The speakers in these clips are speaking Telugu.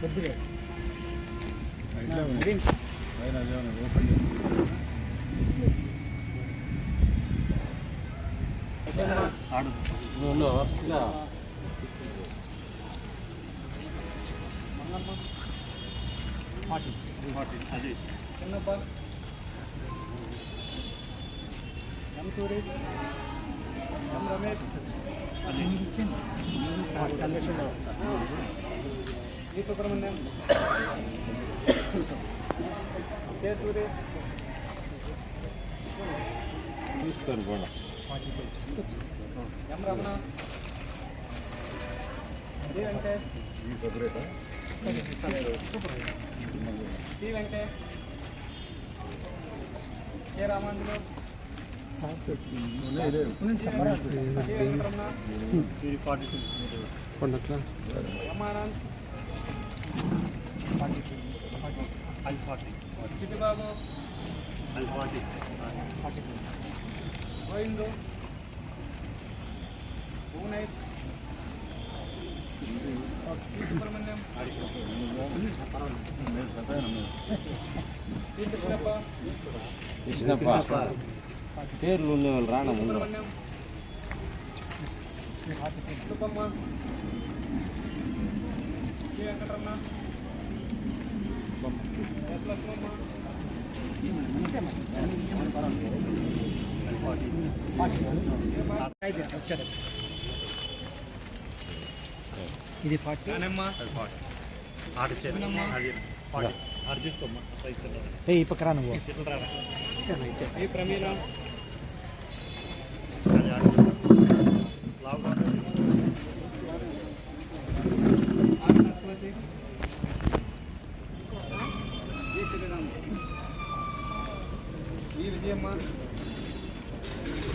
కొద్దిగా ఇట్లా ఉంది. అదే పైన అదేమన్నా ఓపెన్ చేసి Chinnappa M Suri M Ramesh convention E Subrahmanyam K Suri కూడా M Ramana D Venkatesh T Venkatesh K Ramanjulu ఇదే కె వెంకటరమణ రమానంద్ చిట్టిబాబు గోవిందు భువనేష్ సుబ్రహ్మణ్యం టి కృష్ణప్ప కృష్ణప్ప పేర్లు ఉన్న వాళ్ళు రానా ముందు సుబ్రహ్మణ్యం సుబ్బమ్మ కె వెంకటరమణ ఎస్ లక్ష్మమ్మ ఇది ఫార్టీ. ఈ పక్కన నువ్వు. ఈ ప్రమీల.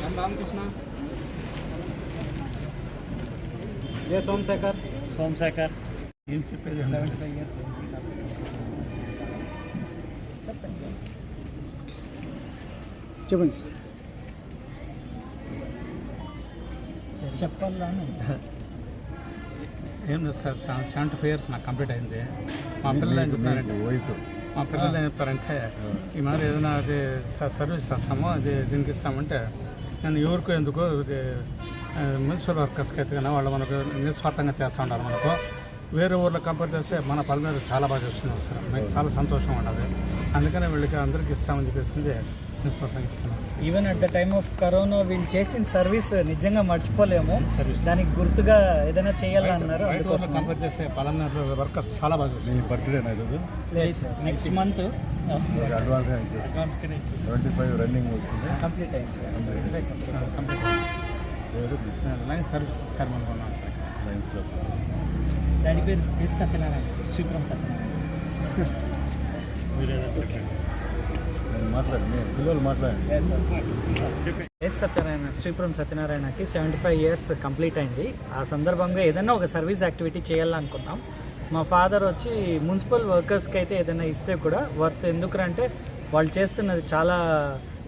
ఎం రామకృష్ణ ఏ సోమశేఖర్ సోమశేఖర్ ఏం చెప్పేది సెవెంటీ ఫైవ్ ఇయర్స్ చెప్పండి సార్. చెప్పాలా? ఏం లేదు సార్ సెవెంటీ ఫైవ్ ఇయర్స్ నాకు కంప్లీట్ అయింది. మా పిల్లలు ఏం చెప్తున్నారంటే వయసు. మా పిల్లలు ఏం చెప్తారంటే ఈ మరి ఏదైనా అది సర్వీస్ చేస్తాము అది దీనికి ఇస్తామంటే నేను ఎవరికో ఎందుకో మున్సిపల్ వర్కర్స్కి అయితే కానీ వాళ్ళు మనకు నిస్వార్థంగా చేస్తూ ఉంటారు మనకు. వేరే ఊర్లో కంపేర్ చేస్తే మన పని మీద చాలా బాగా చేస్తున్నారు సార్. మీకు చాలా సంతోషం ఉండదు అందుకనే వీళ్ళకి అందరికీ ఇస్తామని చెప్పేసింది even at the time of corona వీళ్ళు చేసిన సర్వీస్ నిజంగా మర్చిపోలేము. సర్వీస్ దానికి గుర్తుగా ఏదైనా చేయాలన్నారు కంపేర్ పలానా వర్కర్స్ చాలా బాగా ఈరోజు? నెక్స్ట్ మంత్ ఇచ్చేసి సెవెంటీ ఫైవ్ రన్నింగ్ వస్తుంది కంప్లీట్ అయింది సార్ కంప్లీట్ పేరు లైన్ సర్వీస్ సార్ లైన్స్లో దాని పేరు ఎస్ సత్యనారాయణ సార్ శ్రీపురం సత్యనారాయణ. నేను పిల్లలు మాట్లాడండి. ఎస్ సత్యనారాయణ శ్రీపురం సత్యనారాయణకి సెవెంటీ ఫైవ్ ఇయర్స్ కంప్లీట్ అయింది. ఆ సందర్భంగా ఏదైనా ఒక సర్వీస్ యాక్టివిటీ చేయాలనుకున్నాం మా ఫాదర్ వచ్చి మున్సిపల్ వర్కర్స్కి అయితే ఏదైనా ఇస్తే కూడా వర్త్ ఎందుకంటే వాళ్ళు చేస్తున్నది చాలా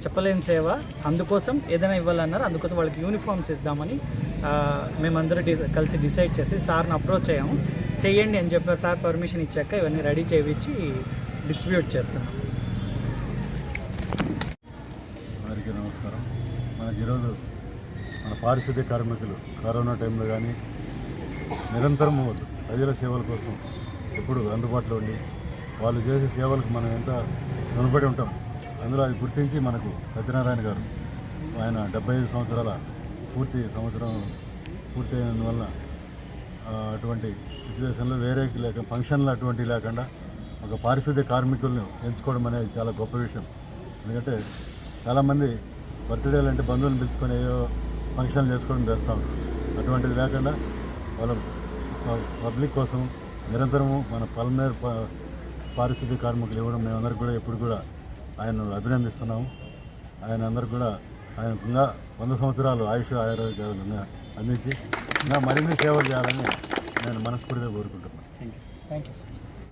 చెప్పలేని సేవ. అందుకోసం ఏదైనా ఇవ్వాలన్నారు అందుకోసం వాళ్ళకి యూనిఫామ్స్ ఇద్దామని మేమందరూ డి కలిసి డిసైడ్ చేసి సార్ని అప్రోచ్ అయ్యాము. చేయండి అని చెప్పారు సార్ పర్మిషన్ ఇచ్చాక ఇవన్నీ రెడీ చేయించి డిస్ట్రిబ్యూట్ చేస్తున్నాం అందరికీ నమస్కారం మనకి ఈరోజు మన పారిశుద్ధ్య కార్మికులు కరోనా టైంలో కానీ నిరంతరము ప్రజల సేవల కోసం ఎప్పుడు అందుబాటులో ఉండి వాళ్ళు చేసే సేవలకు మనం ఎంత రుణపడి ఉంటాం అందులో అది గుర్తించి మనకు సత్యనారాయణ గారు ఆయన డెబ్బై ఐదు సంవత్సరాల పూర్తి సంవత్సరం పూర్తి అయినందువల్ల అటువంటి సిచ్యువేషన్లో వేరే లేక ఫంక్షన్లు అటువంటివి లేకుండా ఒక పారిశుద్ధ్య కార్మికులను ఎంచుకోవడం అనేది చాలా గొప్ప విషయం. ఎందుకంటే చాలామంది బర్త్డేలు అంటే బంధువులను పిలుచుకొని ఏదో ఫంక్షన్లు చేసుకోవడం చేస్తాం. అటువంటిది లేకుండా వాళ్ళ పబ్లిక్ కోసం నిరంతరము మన పల్మనేర్ పారిస్థితి పారిశుద్ధ్య కార్మికులు ఇవ్వడం మేమందరికి కూడా ఎప్పుడు కూడా ఆయనను అభినందిస్తున్నాము. ఆయన అందరికి కూడా ఆయన ఇంకా వంద సంవత్సరాలు ఆయుష్ ఆరోగ్యాలు అందించి ఇంకా మరిన్ని సేవలు చేయాలని నేను మనస్ఫూర్తిగా కోరుకుంటున్నాను. Thank you sir thank you sir